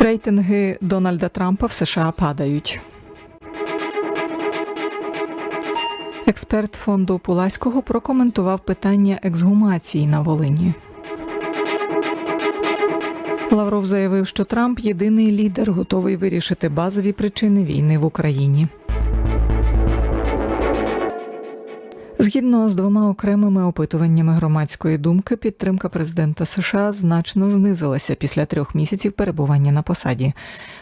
Рейтинги Дональда Трампа в США падають. Експерт фонду Пуласького прокоментував питання ексгумації на Волині. Лавров заявив, що Трамп єдиний лідер, готовий вирішити базові причини війни в Україні. Згідно з двома окремими опитуваннями громадської думки, підтримка президента США значно знизилася після трьох місяців перебування на посаді.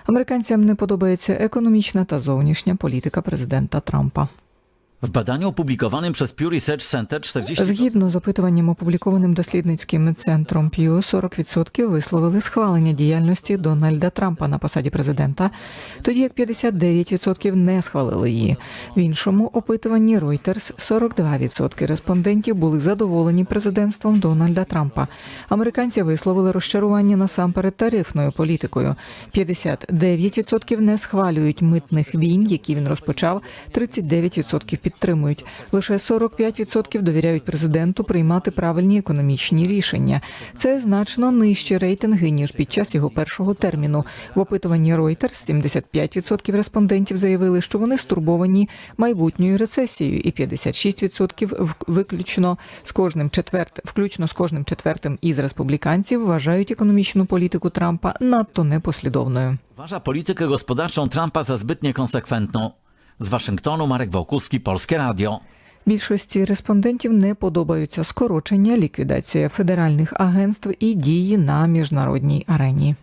Американцям не подобається економічна та зовнішня політика президента Трампа. W badaniu opublikowanym przez Pew Research Center 40% Згідно з опитуванням, опублікованим дослідницьким центром Pew, 40% висловили схвалення діяльності Дональда Трампа на посаді президента, тоді як 59% не схвалили її. В іншому опитуванні Reuters 42% респондентів були задоволені президентством Дональда Трампа. Американці висловили розчарування насамперед тарифною політикою. 59% не схвалюють митних війн, які він розпочав. 39% підтримують. Лише 45% довіряють президенту приймати правильні економічні рішення. Це значно нижчі рейтинги ніж під час його першого терміну. В опитуванні Reuters 75% респондентів заявили, що вони стурбовані майбутньою рецесією, і 56% в- виключно з кожним четверт, включно з кожним четвертим із республіканців вважають економічну політику Трампа надто непослідовною. uważa politykę gospodarczą Trumpa za zbyt niekonsekwentną. Z Waszyngtonu Marek Wołkuski, Polskie Radio. Більшості респондентів не подобаються скорочення, ліквідація федеральних агентств і дії на міжнародній арені.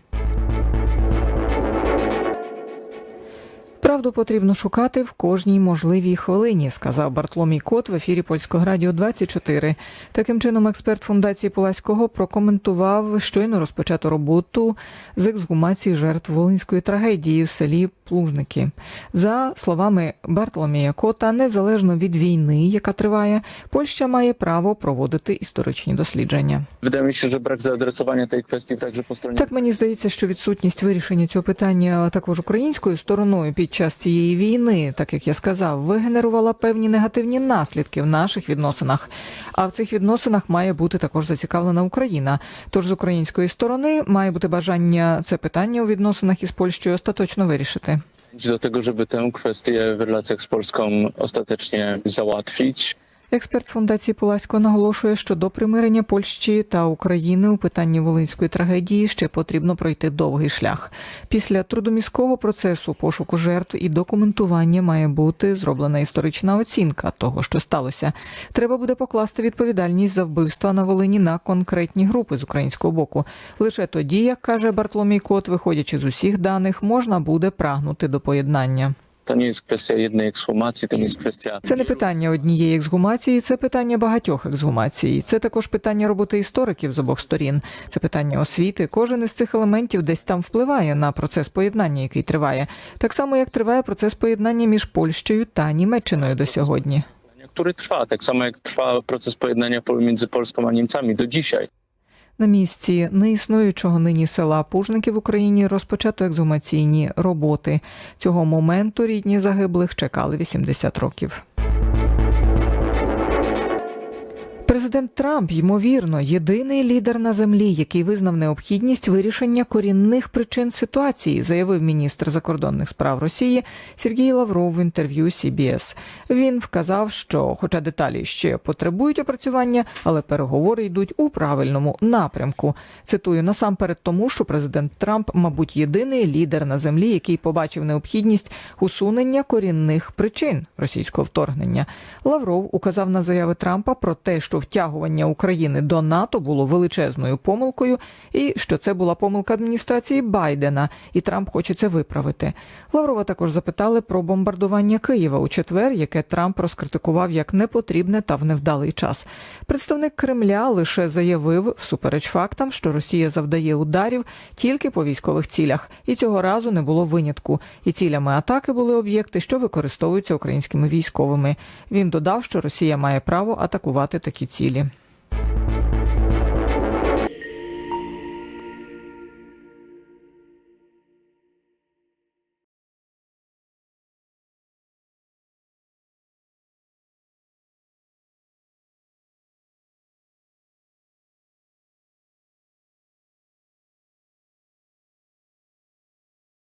Правду потрібно шукати в кожній можливій хвилині, сказав Бартломій Кот в ефірі Польського радіо 24. Таким чином, експерт фундації Пуласького прокоментував щойно розпочату роботу з ексгумації жертв волинської трагедії в селі Плужники. За словами Бартломія Кота, незалежно від війни, яка триває, Польща має право проводити історичні дослідження. Się, że brak zaadresowania tej kwestii także po stronie Так мені здається, що відсутність вирішення цього питання також українською стороною під час цієї війни, так як я сказав, вигенерувала певні негативні наслідки в наших відносинах. А в цих відносинах має бути також зацікавлена Україна. Тож з української сторони має бути бажання це питання у відносинах із Польщею остаточно вирішити. do tego, żeby tę kwestię w relacjach z Polską ostatecznie załatwić. Експерт фундації Пуласького наголошує, що до примирення Польщі та України у питанні волинської трагедії ще потрібно пройти довгий шлях. Після трудоміського процесу пошуку жертв і документування має бути зроблена історична оцінка того, що сталося. Треба буде покласти відповідальність за вбивства на Волині на конкретні групи з українського боку. Лише тоді, як каже Бартломій Кот, виходячи з усіх даних, можна буде прагнути до поєднання. To nie jest kwestia jednej ekshumacji, to nie Це не питання однієї ексгумації, це питання багатьох ексгумацій. Це також питання роботи істориків з обох сторін. Це питання освіти. Кожен із цих елементів десь там впливає на процес поєднання, який триває, так само як триває процес поєднання між Польщею та Німеччиною до сьогодні. który trwa, tak samo jak trwa proces pojednania pomiędzy Polską a Niemcami do dzisiaj. На місці неіснуючого нині села Пужники в Україні розпочато екзумаційні роботи. Цього моменту рідні загиблих чекали 80 років. Президент Трамп, ймовірно, єдиний лідер на землі, який визнав необхідність вирішення корінних причин ситуації, заявив міністр закордонних справ Росії Сергій Лавров в інтерв'ю CBS. Він вказав, що, хоча деталі ще потребують опрацювання, але переговори йдуть у правильному напрямку. Цитую насамперед тому, що президент Трамп, мабуть, єдиний лідер на землі, який побачив необхідність усунення корінних причин російського вторгнення. Лавров указав на заяви Трампа про те, що втягування України до НАТО було величезною помилкою, і що це була помилка адміністрації Байдена, і Трамп хоче це виправити. Лаврова також запитали про бомбардування Києва у четвер, яке Трамп розкритикував як непотрібне та в невдалий час. Представник Кремля лише заявив, всупереч фактам, що Росія завдає ударів тільки по військових цілях, і цього разу не було винятку. І цілями атаки були об'єкти, що використовуються українськими військовими. Він додав, що Росія має право атакувати такі цілі тілі.